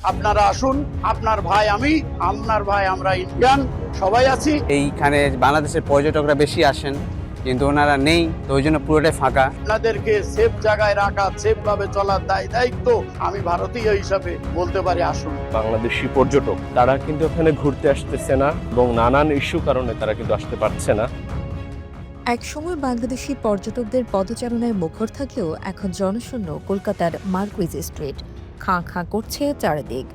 আপনারা আসুন আপনার ভাই আমি আপনার ভাই আমরা ইন্ডিয়ান সবাই আছি। এইখানে বাংলাদেশের পর্যটকরা বেশি আসেন কিন্তু ওনারা নেই তো ওই জন্য পুরোটাই ফাঁকা। আপনাদেরকে সেফ জায়গায় রাখা সেফ ভাবে চলার দায় দায়িত্ব আমি ভারতীয় হিসাবে বলতে পারি আসুন। বাংলাদেশি পর্যটক তারা কিন্তু ওখানে ঘুরতে আসতেছে না এবং নানান ইস্যু কারণে তারা কিন্তু আসতে পারছে না। একসময় বাংলাদেশি পর্যটকদের পদচারণায় মুখর থাকলেও এখন জনশূন্য কলকাতার মার্কুইজ স্ট্রিট। খাঁ খাঁ করছে চারিদিক।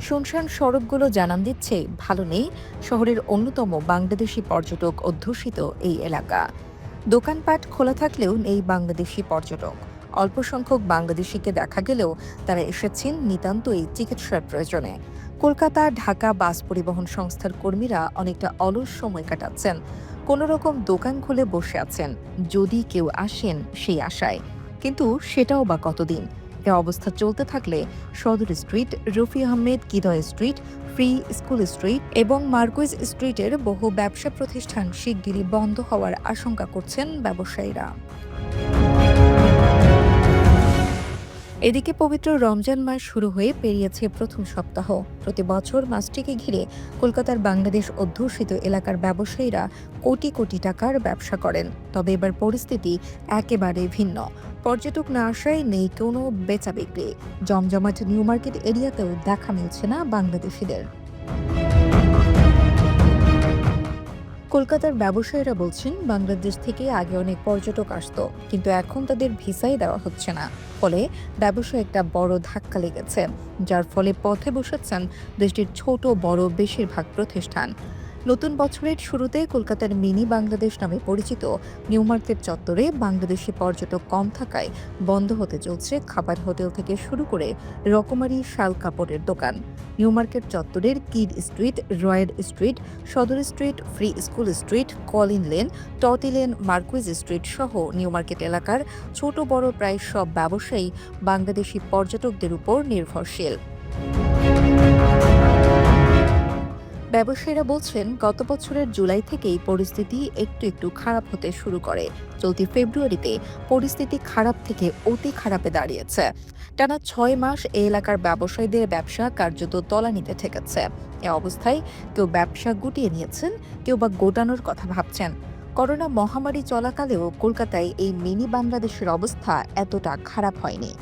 শুনশান সড়কগুলো জানান দিচ্ছে, ভালো নেই, শহরের অন্যতম বাংলাদেশি পর্যটক অধ্যুষিত এই এলাকা। দোকানপাট খোলা থাকলেও নেই বাংলাদেশি পর্যটক। অল্প সংখ্যক বাংলাদেশিকে দেখা গেলেও তারা এসেছেন নিতান্তই চিকিৎসার প্রয়োজনে। কলকাতা ঢাকা বাস পরিবহন সংস্থার কর্মীরা অনেকটা অলস সময় কাটাচ্ছেন। কোনো রকম দোকান খুলে বসে আছেন, যদি কেউ আসেন সেই আশায়। কিন্তু সেটাও বা কতদিন? এ অবস্থা চলতে থাকলে Sadar street, Rafi Ahmed, Kidwai street, free school street এবং মার্কুইজ স্ট্রিটের বহু ব্যবসা প্রতিষ্ঠান শিগগিরই বন্ধ হওয়ার আশঙ্কা করছেন ব্যবসায়ীরা। এদিকে পবিত্র রমজান মাস শুরু হয়ে পেরিয়েছে প্রথম সপ্তাহ। প্রতি বছর মাসটিকে ঘিরে কলকাতার বাংলাদেশ অধ্যুষিত এলাকার ব্যবসায়ীরা কোটি কোটি টাকার ব্যবসা করেন। তবে এবার পরিস্থিতি একেবারে ভিন্ন। পর্যটক না আসায় নেই কোনো বেচা বিক্রি। জমজমাট নিউ মার্কেট এরিয়াতেও দেখা মিলছে না বাংলাদেশিদের। কলকাতার ব্যবসায়ীরা বলছেন, বাংলাদেশ থেকে আগে অনেক পর্যটক আসতো, কিন্তু এখন তাদের ভিসাই দেওয়া হচ্ছে না। ফলে ব্যবসায় একটা বড় ধাক্কা লেগেছে, যার ফলে পথে বসেছেন দেশটির ছোট, বড় বেশিরভাগ প্রতিষ্ঠান। নতুন বছরের শুরুতে কলকাতার মিনি বাংলাদেশ নামে পরিচিত নিউ মার্কেট চত্বরে বাংলাদেশি পর্যটক কম থাকায় বন্ধ হতে চলছে খাবার হোটেল থেকে শুরু করে রকমারি শাল কাপড়ের দোকান। নিউ মার্কেট চত্বরের Kyd street Royd street Sadar street free school street Collin lane Tottee lane Marquis street সহ নিউ মার্কেট এলাকার ছোট বড় প্রায় সব ব্যবসায়ী বাংলাদেশি পর্যটকদের উপর নির্ভরশীল। ব্যবসায়ীরা বলছেন, গত বছরের জুলাই থেকেই পরিস্থিতি একটু একটু খারাপ হতে শুরু করে। চলতি ফেব্রুয়ারিতে পরিস্থিতি খারাপ থেকে অতি খারাপে দাঁড়িয়েছে। টানা ছয় মাস এই এলাকার ব্যবসায়ীদের ব্যবসা কার্যত তলানিতে ঠেকেছে। এ অবস্থায় কেউ ব্যবসা গুটিয়ে নিয়েছেন, কেউ বা গোটানোর কথা ভাবছেন। করোনা মহামারী চলাকালেও কলকাতায় এই মিনি বাংলাদেশের অবস্থা এতটা খারাপ হয়নি।